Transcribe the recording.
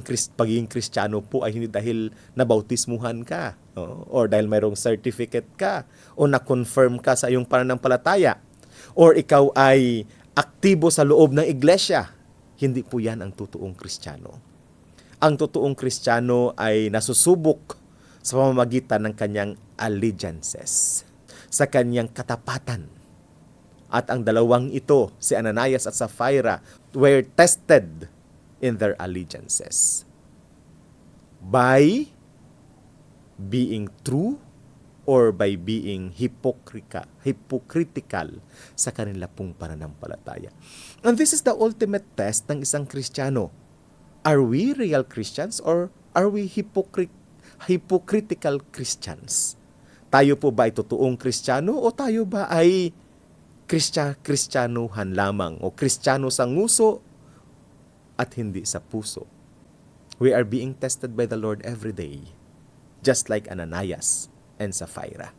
Krist, pagiging Kristiyano po ay hindi dahil nabautismuhan ka no? or dahil mayroong certificate ka o na-confirm ka sa iyong pananampalataya or ikaw ay aktibo sa loob ng iglesia. Hindi po yan ang totoong Kristiyano. Ang totoong Kristiyano ay nasusubok sa pamamagitan ng kanyang allegiances, sa kanyang katapatan. At ang dalawang ito, si Ananias at Sapphira, were tested in their allegiances by being true or by being hypocritical, hypocritical sa kanila pong pananampalataya. And this is the ultimate test ng isang Kristiyano. Are we real Christians or are we hypocrit hypocritical Christians? Tayo po ba ay totoong Kristiyano o tayo ba ay Kristya, Kristyanuhan lamang o Kristiyano sa nguso at hindi sa puso? We are being tested by the Lord every day, just like Ananias and Sapphira.